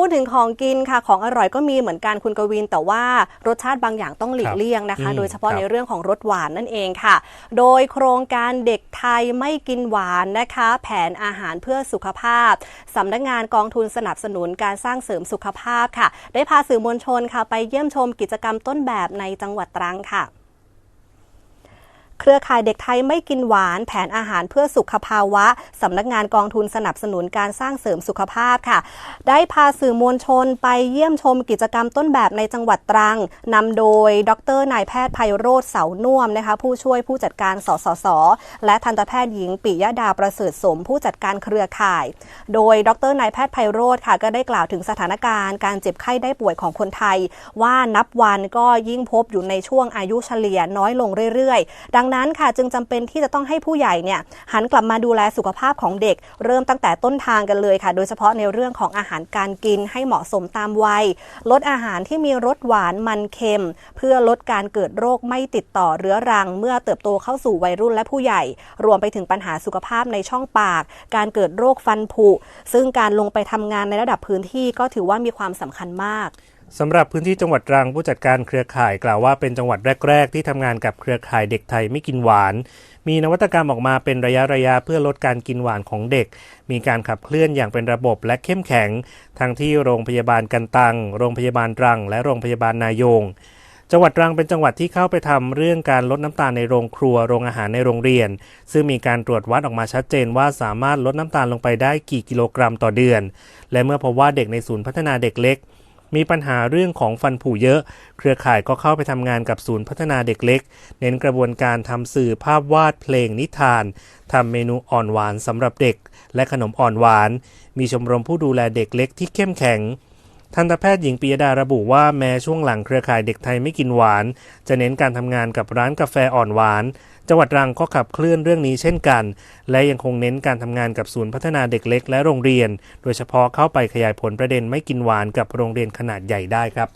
พูดถึงของกินค่ะของอร่อยก็มีเหมือนกันคุณกวิน แต่ว่ารสชาติบางอย่างต้องหลีคกรับเลี่ยงนะคะอืมโดยเฉพาะครับในเรื่องของรสหวานนั่นเองค่ะ โดยโครงการเด็กไทยไม่กินหวานนะคะ แผนอาหารเพื่อสุขภาพสำนักงานกองทุนสนับสนุนการสร้างเสริมสุขภาพค่ะ ได้พาสื่อมวลชนค่ะ ไปเยี่ยมชมกิจกรรมต้นแบบในจังหวัดตรังค่ะเค รือข่ายเด็กไทยไม่กินหวาน แผนอาหารเพื่อสุขภาวะสำนักงานกองทุนสนับสนุนการสร้างเสริมสุขภาพค่ะ ได้พาสื่อมวลชนไปเยี่ยมชมกิจกรรมต้นแบบในจังหวัดตรังนำโดย ดรนายแพทย์ไพโรธเสาน่วมนะคะผู้ช่วยผู้จัดการสสส และทันตแพทย์หญิงปิยดาประเสริฐสมผู้จัดการเครือข่าย โดยดรนายแพทย์ไพโรธค่ะ ก็ได้กล่าวถึงสถานการณ์การเจ็บไข้ได้ป่วยของคนไทย ว่านับวันก็ยิ่งพบอยู่ในช่วงอายุเฉลี่ยน้อยลงเรื่อยๆ ดังนั้นั้นค่ะจึงจำเป็นที่จะต้องให้ผู้ใหญ่เนี่ยหันกลับมาดูแลสุขภาพของเด็ก เริ่มตั้งแต่ต้นทางกันเลยค่ะ โดยเฉพาะในเรื่องของอาหารการกินให้เหมาะสมตามวัย ลดอาหารที่มีรสหวานมันเค็ม เพื่อลดการเกิดโรคไม่ติดต่อเรื้อรัง เมื่อเติบโตเข้าสู่วัยรุ่นและผู้ใหญ่ รวมไปถึงปัญหาสุขภาพในช่องปาก การเกิดโรคฟันผุซึ่งการลงไปทำงานในระดับพื้นที่ก็ถือว่ามีความสำคัญมาก สำหรับพื้นที่จังหวัดตรังผู้จัดการเครือข่ายกล่าวว่าเป็นจังหวัดแรก ๆ ที่ทำงานกับเครือข่ายเด็กไทยไม่กินหวาน มีนวัตกรรมออกมาเป็นระยะระยะเพื่อลดการกินหวานของเด็ก มีการขับเคลื่อนอย่างเป็นระบบและเข้มแข็ง ทั้งที่โรงพยาบาลกันตัง โรงพยาบาลตรัง และโรงพยาบาลนายง จังหวัดตรังเป็นจังหวัดที่เข้าไปทำเรื่องการลดน้ำตาลในโรงครัวโรงอาหารในโรงเรียน ซึ่งมีการตรวจวัดออกมาชัดเจนว่าสามารถลดน้ำตาลลงไปได้กี่กิโลกรัมต่อเดือน และเมื่อพบว่าเด็กในศูนย์พัฒนาเด็กเล็ก มีปัญหาเรื่องของฟันผุเยอะ เครือข่ายก็เข้าไปทำงานกับศูนย์พัฒนาเด็กเล็ก เน้นกระบวนการทำสื่อภาพวาดเพลงนิทานทำเมนูอ่อนหวานสำหรับเด็ก และขนมอ่อนหวาน มีชมรมผู้ดูแลเด็กเล็กที่เข้มแข็ง ทันตแพทย์หญิงปียดาระบุว่าแม้ช่วงหลังเครือข่ายเด็กไทยไม่กินหวาน จะเน้นการทำงานกับร้านกาแฟอ่อนหวาน จังหวัดรังก็ขับเคลื่อนเรื่องนี้เช่นกัน และยังคงเน้นการทำงานกับศูนย์พัฒนาเด็กเล็กและโรงเรียน โดยเฉพาะเข้าไปขยายผลประเด็นไม่กินหวานกับโรงเรียนขนาดใหญ่ได้ครับ